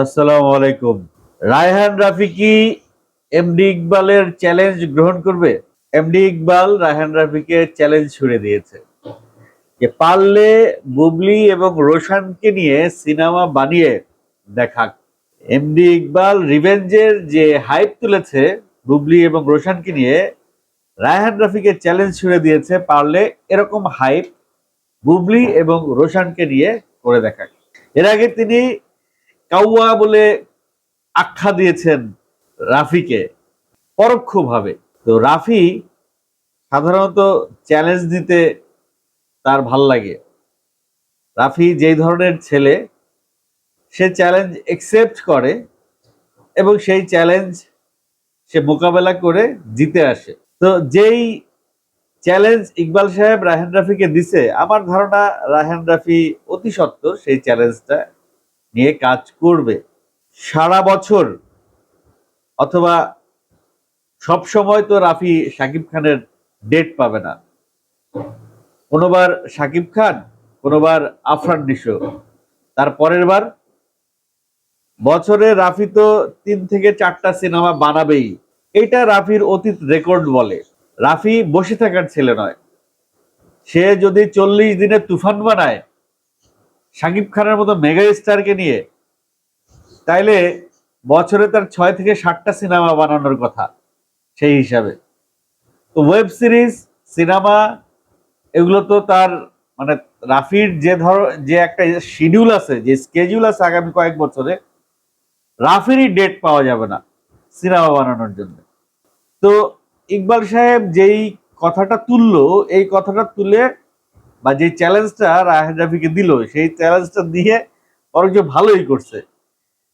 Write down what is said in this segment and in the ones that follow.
আসসালামু আলাইকুম। রায়হান রাফি কি এমডি ইকবালের চ্যালেঞ্জ গ্রহণ করবে? এমডি ইকবাল রায়হান রাফিকে চ্যালেঞ্জ ছুড়ে দিয়েছে। যে পারলে বুবলি এবং রোশানকে নিয়ে সিনেমা বানিয়ে দেখা এমডি ইকবাল রিভেঞ্জের যে হাইপ তুলেছে বুবলি এবং রোশানকে নিয়ে, রায়হান রাফিকে চ্যালেঞ্জ ছুড়ে দিয়েছে পারলে এরকম হাইপ বুবলি এবং রোশানকে নিয়ে করে দেখা এর আগে তিনি কাউয়া বলে আখ্যা দিয়েছেন রাফিকে পরোক্ষভাবে। তো রাফি সাধারণত চ্যালেঞ্জ দিতে তার ভালো লাগে। রাফি যেই ধরনের ছেলে, সে চ্যালেঞ্জ একসেপ্ট করে এবং সেই চ্যালেঞ্জ সে মোকাবেলা করে জিতে আসে। তো যেই চ্যালেঞ্জ ইকবাল সাহেব রাহেন রাফিকে দিছে, আমার ধারণা রাহেন রাফি অতি সত্বর সেই চ্যালেঞ্জটা নিয়ে কাজ করবে। সারা বছর, অথবা সব সময় তো রাফি সাকিব খানের ডেট পাবে না। কোনোবার সাকিব খান, কোনোবার আফরান নিশো। তার পরের বার, বছরে রাফি তো তিন থেকে চারটা সিনেমা বানাবেই। এটা রাফির অতীত রেকর্ড বলে। রাফি বসে থাকার ছেলে নয়। সে যদি চল্লিশ দিনে তুফান বানায় শাকিব খানের মতো মেগা স্টারকে নিয়ে তাইলে বছরে তার ছয় থেকে ষাটটা সিনেমা বানানোর কথা সেই হিসাবে। তো ওয়েব সিরিজ, সিনেমা, এগুলো তো তার মানে রাফির যে ধর, যে একটা শিডিউল আছে, যে স্কেডিউল আছে আগামী কয়েক বছরে, রাফিরই ডেট পাওয়া যাবে না সিনেমা বানানোর জন্য। তো ইকবাল সাহেব যেই কথাটা তুললো, এই কথাটা তুলে বা যে চ্যালেঞ্জটা রাহেদ রাফিকে দিল, সেই চ্যালেঞ্জটা দিয়ে বরঞ্চ ভালোই করছে।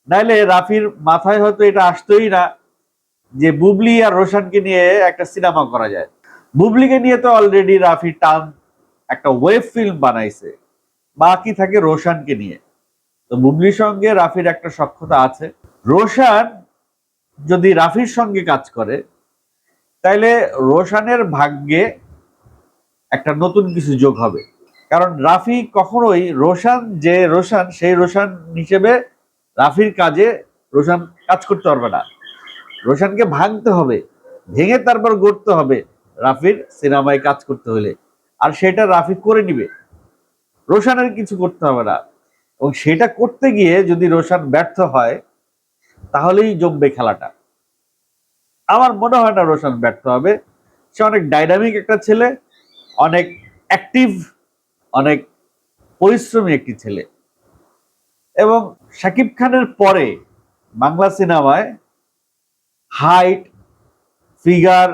নাইলে রাফির মাথায় হয়তো এটা আসতোই না যে বুবলি আর রোশনকে নিয়ে একটা সিনেমা করা যায়। বুবলিকে নিয়ে তো অলরেডি রাফি টান একটা ওয়েব ফিল্ম বানাইছে। বাকি থাকে রোশনকে নিয়ে। তো বুবলির সঙ্গে রাফির একটা সক্ষতা আছে। রোশান যদি রাফির সঙ্গে কাজ করে, তাইলে রোশানের ভাগ্যে একটা নতুন কিছু যোগ হবে। কারণ রাফি কখনোই রোশান, যে রোশান, সেই রোশান হিসেবে রাফির কাজে রোশান কাজ করতে পারবে না। রোশানকে ভাঙতে হবে, ভেঙে তারপর গড়তে হবে রাফির সিনেমায় কাজ করতে হলে। আর সেটা রাফি করে নিবে। রোশানের কিছু করতে হবে না। এবং সেটা করতে গিয়ে যদি রোশান ব্যর্থ হয়, তাহলেই জমবে খেলাটা। আমার মনে হয় না রোশান ব্যর্থ হবে। সে অনেক ডাইনামিক একটা ছেলে অনেক অ্যাক্টিভ অনেক পরিশ্রমী একটি ছেলে। এবং শাকিব খানের পরে বাংলা সিনেমায় হাইট ফিগার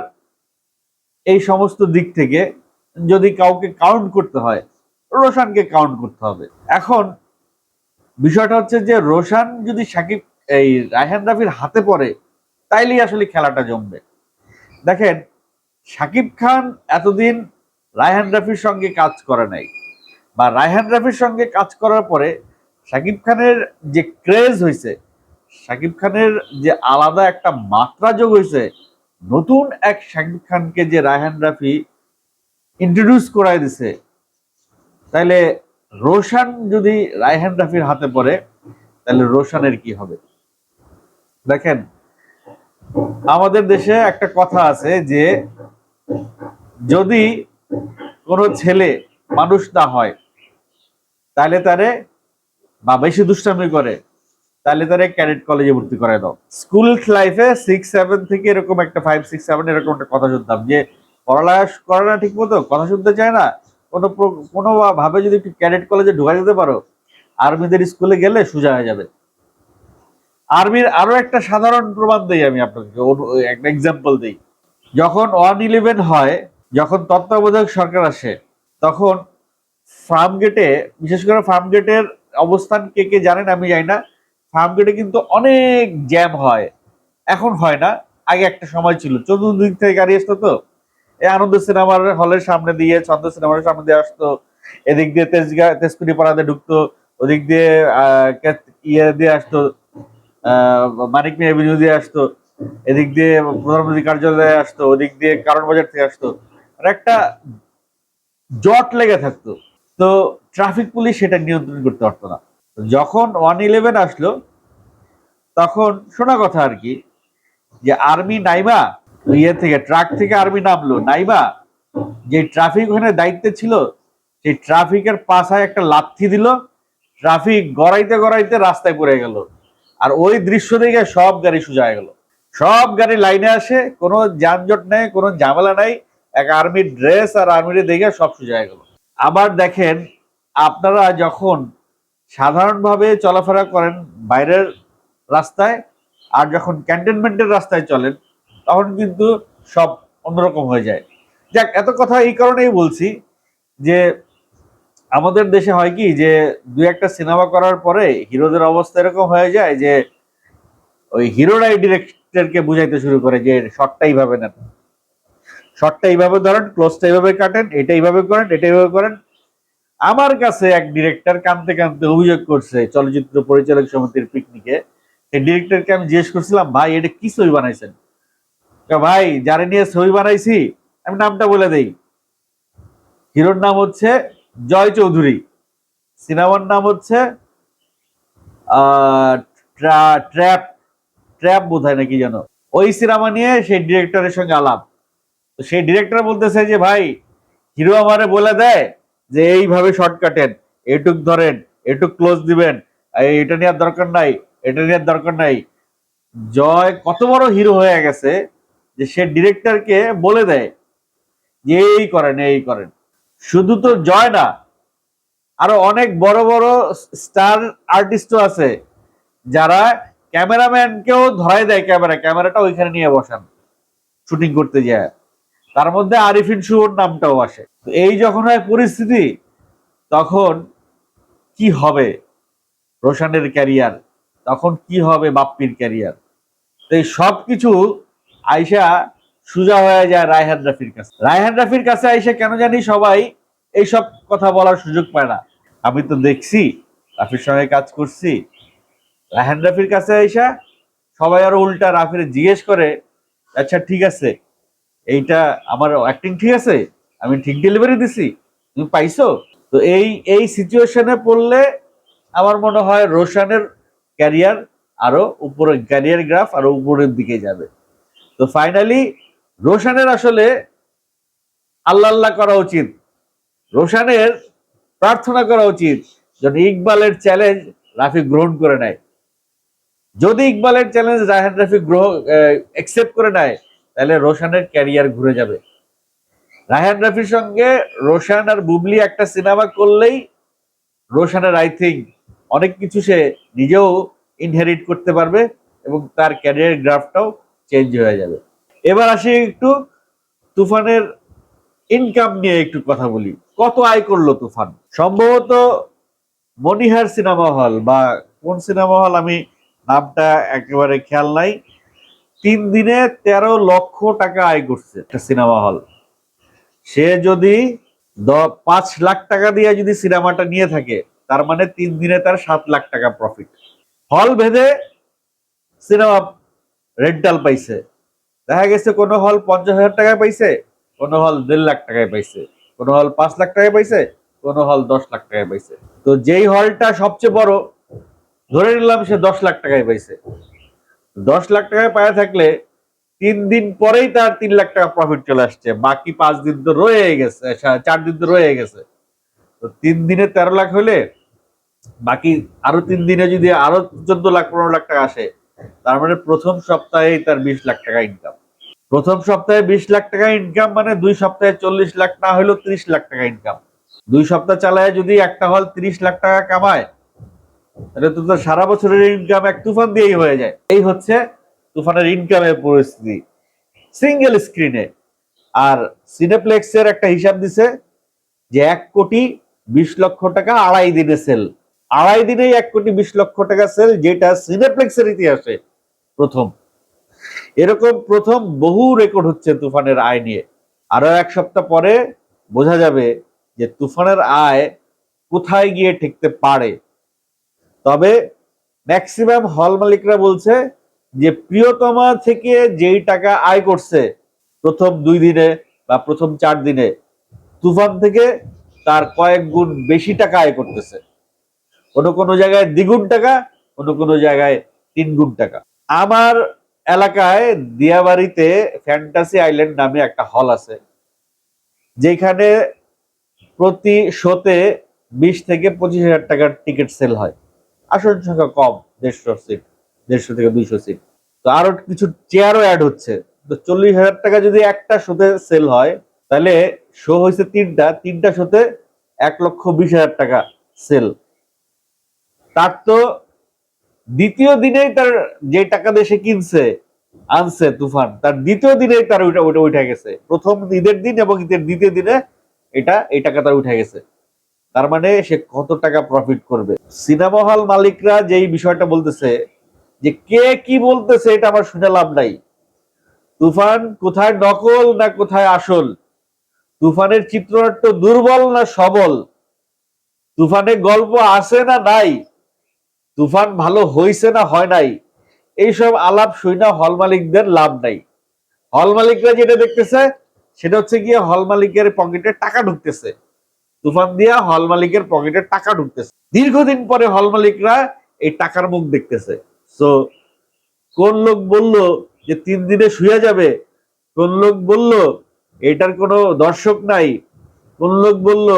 এই সমস্ত দিক থেকে যদি কাউকে কাউন্ট করতে হয়, রোশানকে কাউন্ট করতে হবে। এখন বিষয়টা হচ্ছে যে রোশান যদি সাকিব এই রায়হান রাফির হাতে পড়ে, তাইলেই আসলে খেলাটা জমবে। দেখেন সাকিব খান এতদিন রায়হান রাফির সঙ্গে কাজ করে নাই। বা রায়হান রাফির সঙ্গে কাজ করার পরে সাকিব খানের যে ক্রেজ হয়েছে সাকিব খানের যে আলাদা একটা মাত্রা যোগ হয়েছে নতুন এক সাকিব খানকে যে রায়হান রাফি ইন্ট্রোডিউস করাই দিছে তাহলে রোশান যদি রায়হান রাফির হাতে পড়ে তাহলে রোশানের কি হবে? দেখেন, আমাদের দেশে একটা কথা আছে যে যদি কোনো ছেলে মানুষ না হয়, তাহলে তারে বা বেশি দুষ্টামি করে, তাহলে তারে ক্যাডেট কলেজে ভর্তি করে দাও। স্কুল লাইফে সিক্স সেভেন থেকে এরকম একটা ফাইভ সিক্স সেভেন এরকম একটা কথা শুনতাম যে, পড়ালেখা করে না ঠিক মতো কথা শুনতে চায় না, কোনো প্র- কোনো ভাবে যদি একটু ক্যাডেট কলেজে ঢোকা যেতে পারো, আর্মিদের স্কুলে গেলে সোজা হয়ে যাবে। আর্মির আরও একটা সাধারণ প্রমাণ দিই আমি আপনাকে একটা এক্সাম্পল দিই। যখন ওয়ান ইলেভেন হয় যখন তত্ত্বাবধায়ক সরকার আসে, তখন ফার্ম গেটে বিশেষ করে ফার্ম গেটের অবস্থান কে কে জানেন আমি জানি না ফার্ম গেটে কিন্তু অনেক জ্যাম হয়। এখন হয় না, আগে একটা সময় ছিল। চতুর্দিক থেকে গাড়ি আসতো তো, এই আনন্দ সিনেমার হলের সামনে দিয়ে, ছন্দ সিনেমার সামনে দিয়ে আসতো। এদিক দিয়ে তেজগা তেজকুড়ি পাড়াতে ঢুকতো, ওদিক দিয়ে ইয়ে দিয়ে আসতো মানিক মিয়া এভিনিউ দিয়ে আসতো। এদিক দিয়ে প্রধানমন্ত্রী কার্যালয়ে আসতো, ওদিক দিয়ে কারণ বাজার থেকে আসতো। আর একটা জট লেগে থাকতো। তো ট্রাফিক পুলিশ সেটা নিয়ন্ত্রণ করতে পারতো না। যখন ওয়ান ইলেভেন আসলো, তখন শোনা কথা আর কি, যে আর্মি নাইবা ইয়ে থেকে, ট্রাক থেকে আর্মি নামলো, নাইবা, যে ট্রাফিক ওখানে দায়িত্বে ছিল, সেই ট্রাফিকের পাশায় একটা লাথি দিল, ট্রাফিক গড়াইতে গড়াইতে রাস্তায় পড়ে গেল। আর ওই দৃশ্য দেখে সব গাড়ি সোজা গেল। সব গাড়ি লাইনে আসে, কোনো যানজট নেই, কোনো ঝামেলা নাই। এক আর্মির ড্রেস আর আর্মির দেখে সব সোজা গেল। আবার দেখেন, আপনারা যখন সাধারণভাবে চলাফেরা করেন বাইরের রাস্তায় আর যখন ক্যান্টনমেন্টের রাস্তায় চলেন, তখন কিন্তু সব অন্যরকম হয়ে যায়। যাক, এত কথা এই কারণেই বলছি যে আমাদের দেশে হয় কি যে দু একটা সিনেমা করার পরে হিরোদের অবস্থা এরকম হয়ে যায় যে ওই হিরোরাই ডিরেক্টরকে বুঝাইতে শুরু করে যে শর্টটা এইভাবে নেন। শর্টটা এইভাবে ধরেন, ক্লোজটা এইভাবে কাটেন, এটা এইভাবে করেন, এটা এইভাবে করেন। আমার কাছে এক ডিরেক্টর কানতে কানতে অভিযোগ করছে চলচ্চিত্র পরিচালক সমিতির পিকনিকে সেই ডিরেক্টরকে আমি জিজ্ঞেস করছিলাম, ভাই, এটা কি ছবি বানাইছেন? ভাই, যারা নিয়ে ছবি বানাইছি, আমি নামটা বলে দেই। হিরোর নাম হচ্ছে জয় চৌধুরী। সিনেমার নাম হচ্ছে ট্রা- ট্র্যাপ ট্র্যাপ বোধ হয় নাকি যেন। ওই সিনেমা নিয়ে সেই ডিরেক্টরের সঙ্গে আলাপ। সেই ডিরেক্টর বলতেছে যে, ভাই হিরো আমারে বলে দেয় যে, এইভাবে শর্ট কাটেন এটুক ধরেন, এটুক ক্লোজ দিবেন এটা নেওয়ার দরকার নাই, এটা নেওয়ার দরকার নাই। জয় কত বড় হিরো হয়ে গেছে যে, সে ডিরেক্টরকে বলে দেয় যে, এই করেন এই করেন। শুধু তো জয় না, আরও অনেক বড় বড় স্টার আর্টিস্টও আছে, যারা ক্যামেরাম্যানকেও ধরাই দেয় ক্যামেরা ক্যামেরাটা ওইখানে নিয়ে বসান শুটিং করতে যায়। তার মধ্যে আরিফিন শুভর নামটাও আসে। এই যখন হয় পরিস্থিতি, তখন কি হবে রোশানের ক্যারিয়ার? তখন কি হবে বাপ্পির ক্যারিয়ার? তো এই সব কিছু আইসা সুজা হয়ে যায় রায়হান রাফির কাছে। রায়হান রাফির কাছে আইসা কেন জানি সবাই এইসব কথা বলার সুযোগ পায় না। আমি তো দেখছি, রাফির সঙ্গে কাজ করছি। রায়হান রাফির কাছে আইসা সবাই আরও উল্টা রাফির জিজ্ঞেস করে আচ্ছা ঠিক আছে। এইটা আমার অ্যাক্টিং ঠিক আছে? আমি ঠিক ডেলিভারি দিছি। তুমি পাইছো? তো এই এই সিচুয়েশনে পড়লে আমার মনে হয় রোশানের ক্যারিয়ার আরও উপরে ক্যারিয়ার গ্রাফ আরও উপরের দিকে যাবে। তো ফাইনালি রোশানের আসলে আল্লাহ আল্লাহ করা উচিত। রোশানের প্রার্থনা করা উচিত যেন ইকবালের চ্যালেঞ্জ রাফি গ্রহণ করে নেয়। যদি ইকবালের চ্যালেঞ্জ রায়হান রাফি গ্রহণ অ্যাকসেপ্ট করে নেয় তাহলে রোশানের ক্যারিয়ার ঘুরে যাবে। রায়হান রাফির সঙ্গে রোশান আর বুবলি একটা সিনেমা করলেই রোশানের আই থিঙ্ক অনেক কিছু সে নিজেও ইনহেরিট করতে পারবে এবং তার ক্যারিয়ার গ্রাফটাও চেঞ্জ হয়ে যাবে। এবার আসি একটু তুফানের ইনকাম নিয়ে একটু কথা বলি। কত আয় করল তুফান? সম্ভবত মনিহার সিনেমা হল বা কোন সিনেমা হল আমি নামটা একেবারে খেয়াল নাই। তিন দিনে তেরো লক্ষ টাকা আয় করছে একটা সিনেমা হল। সে যদি পাঁচ লাখ টাকা দিয়ে যদি সিনেমাটা নিয়ে থাকে, তার মানে তিন দিনে তার সাত লাখ টাকা প্রফিট হল ভেদে সিনেমা রেন্টাল পাইছে। দেখা গেছে কোনো হল পঞ্চাশ হাজার টাকায় পাইছে, কোনো হল দেড় লাখ টাকায় পাইছে, কোনো হল পাঁচ লাখ টাকায় পাইছে, কোনো হল দশ লাখ টাকায় পাইছে। তো যেই হলটা সবচেয়ে বড়, ধরে নিলাম সে দশ লাখ টাকায় পাইছে। দশ লাখ টাকায় পায়ে থাকলে তিন দিন পরেই তার তিন লাখ টাকা প্রফিট চলে আসছে। বাকি পাঁচ দিন তো রয়ে গেছে চার দিন তো রয়ে গেছে। তো তিন দিনে তেরো লাখ হলে বাকি আরও তিন দিনে যদি আরও চোদ্দ লাখ, পনেরো লাখ টাকা আসে, তার মানে প্রথম সপ্তাহেই তার বিশ লাখ টাকা ইনকাম প্রথম সপ্তাহে বিশ লাখ টাকা ইনকাম মানে দুই সপ্তাহে চল্লিশ লাখ না হলেও ত্রিশ লাখ টাকা ইনকাম দুই সপ্তাহ চালায় যদি একটা হল ত্রিশ লাখ টাকা কামায় তাহলে তো তার সারা বছরের ইনকাম এক তুফান দিয়েই হয়ে যায়। এই হচ্ছে তুফানের ইনকামের পরিস্থিতি। সিঙ্গেল স্ক্রিনে আর সিনেপ্লেক্সের একটা হিসাব দিছে যে এক কোটি বিশ লক্ষ টাকা আড়াই দিনে সেল আড়াই এক কোটি বিশ লক্ষ টাকা সেল যেটা সিনেপ্লেক্সের ইতিহাসে প্রথম। এরকম প্রথম বহু রেকর্ড হচ্ছে তুফানের আয় নিয়ে। আরও এক সপ্তাহ পরে বোঝা যাবে যে তুফানের আয় কোথায় গিয়ে ঠেকতে পারে। তবে ম্যাক্সিমাম হল মালিকরা বলছে যে প্রিয়তমা থেকে যেই টাকা আয় করছে প্রথম দুই দিনে বা প্রথম চার দিনে, তুফান থেকে তার কয়েক গুণ বেশি টাকা আয় করতেছে। কোনো কোনো জায়গায় দ্বিগুণ টাকা, কোনো কোনো জায়গায় তিন গুণ টাকা। আমার এলাকায় দিয়াবাড়িতে ফ্যান্টাসি আইল্যান্ড নামে একটা হল আছে, যেখানে প্রতি শোতে বিশ থেকে পঁচিশ হাজার টাকার টিকিট সেল হয়। আসন সংখ্যা কম, দেড়শো সিট দেড়শো থেকে দুইশো সিট তো আরও কিছু চেয়ারও অ্যাড হচ্ছে। তো চল্লিশ হাজার টাকা যদি একটা শোতে সেল হয়, তাহলে শো হয়েছে তিনটা তিনটা শোতে এক লক্ষ বিশ হাজার টাকা সেল তার তো দ্বিতীয় দিনেই তার যে টাকা সে কিনছে, আনছে তুফান, তার দ্বিতীয় দিনেই তার ওইটা ওইটা উঠে গেছে। প্রথম ঈদের দিন এবং ঈদের দ্বিতীয় দিনে এটা, এই টাকা তার উঠে গেছে। তার মানে সে কত টাকা প্রফিট করবে? সিনেমা হল মালিকরা যেই বিষয়টা বলতেছে, যে কে কি বলতেছে এটা আমার শুনে লাভ নাই। তুফান কোথায় নকল না কোথায় আসল? তুফানের চিত্রনাট্য দুর্বল না সবল? তুফানের গল্প আছে না নাই? তুফান ভালো হইছে না হয় নাই? এইসব আলাপ শুই না হল মালিকদের লাভ নাই। হল মালিকরা যেটা দেখতেছে, সেটা হচ্ছে গিয়ে হল মালিকের পকেটে টাকা ঢুকতেছে। তুফান দিয়া হল মালিকের পকেটে টাকা ঢুকতেছে। দীর্ঘদিন পরে হল মালিকরা এই টাকার মুখ দেখতেছে। সো কোন লোক বলল যে তিন দিনে শুয়ে যাবে? কোন লোক বলল এটার কোনো দর্শক নাই? কোন লোক বলল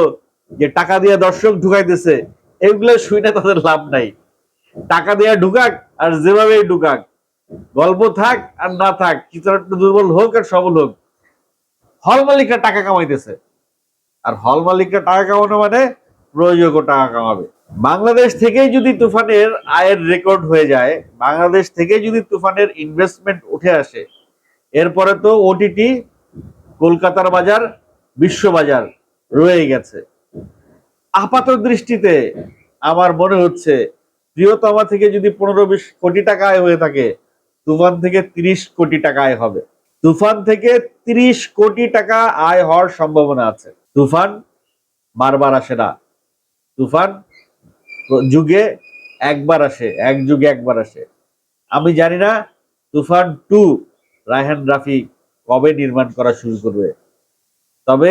যে টাকা দিয়ে দর্শক ঢুকাইতেছে? এগুলো শুই না তাদের লাভ নাই। টাকা দেয়া ঢুকাক আর যেভাবেই ঢুকাক, গল্প থাক আর না থাক চিত্রনাট্য দুর্বল হোক আর সবল হোক, হল মালিকরা টাকা কামাইতেছে। আর হল মালিকরা টাকা কামানো মানে প্রয়োজক টাকা কামাবে। বাংলাদেশ থেকেই যদি তুফানের আয়ের রেকর্ড হয়ে যায়, বাংলাদেশ থেকে যদি তুফানের ইনভেস্টমেন্ট উঠে আসে, এরপরে তো ওটিটি কলকাতার বাজার, বিশ্ব বাজার রয়ে গেছে। আপাত দৃষ্টিতে আমার মনে হচ্ছে, প্রিয়তমা থেকে যদি পনেরো বিশ কোটি টাকা আয় হয়ে থাকে, তুফান থেকে তিরিশ কোটি টাকা আয় হবে। তুফান থেকে তিরিশ কোটি টাকা আয় হওয়ার সম্ভাবনা আছে। তুফান বারবার আসে না। তুফান যুগে একবার আসে, এক যুগে একবার আসে। আমি জানি না তুফান টু রায়হান রাফি কবে নির্মাণ করা শুরু করবে। তবে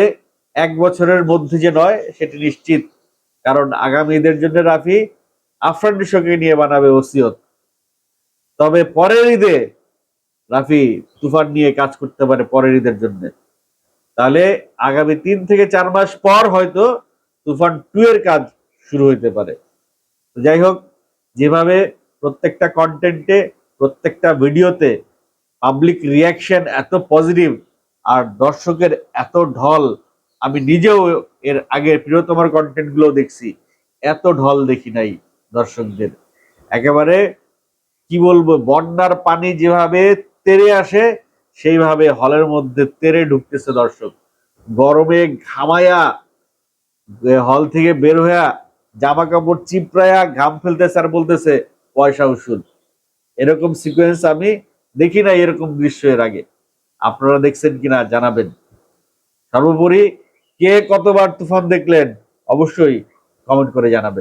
এক বছরের মধ্যে যে নয়, সেটি নিশ্চিত। কারণ আগামী ঈদের জন্য রাফি আফরান নিশোকে নিয়ে বানাবে ওসিয়ত। তবে পরের ঈদে রাফি তুফান নিয়ে কাজ করতে পারে পরের ঈদের জন্য। তাহলে আগামী তিন থেকে চার মাস পর হয়তো তুফান টু এর কাজ শুরু হইতে পারে। যাই হোক, যেভাবে প্রত্যেকটা কন্টেন্টে প্রত্যেকটা ভিডিওতে পাবলিক রিয়াকশন এত পজিটিভ আর দর্শকের এত ঢল, আমি নিজেও এর আগে প্রিয়তমার কন্টেন্টগুলো দেখছি, এত ঢল দেখি নাই দর্শকদের। একেবারে কি বলব, বন্যার পানি যেভাবে তেরে আসে সেইভাবে হলের মধ্যে তেরে ঢুকতেছে দর্শক। গরমে ঘামায়া হল থেকে বের হইয়া জামা কাপড় চিপড়ায়া ঘাম ফেলতেছে আর বলতেছে, পয়সা উসুল এরকম সিকোয়েন্স আমি দেখি না এরকম দৃশ্য এর আগে। আপনারা দেখছেন কিনা জানাবেন। সর্বোপরি কে কতবার তুফান দেখলেন, অবশ্যই কমেন্ট করে জানাবেন।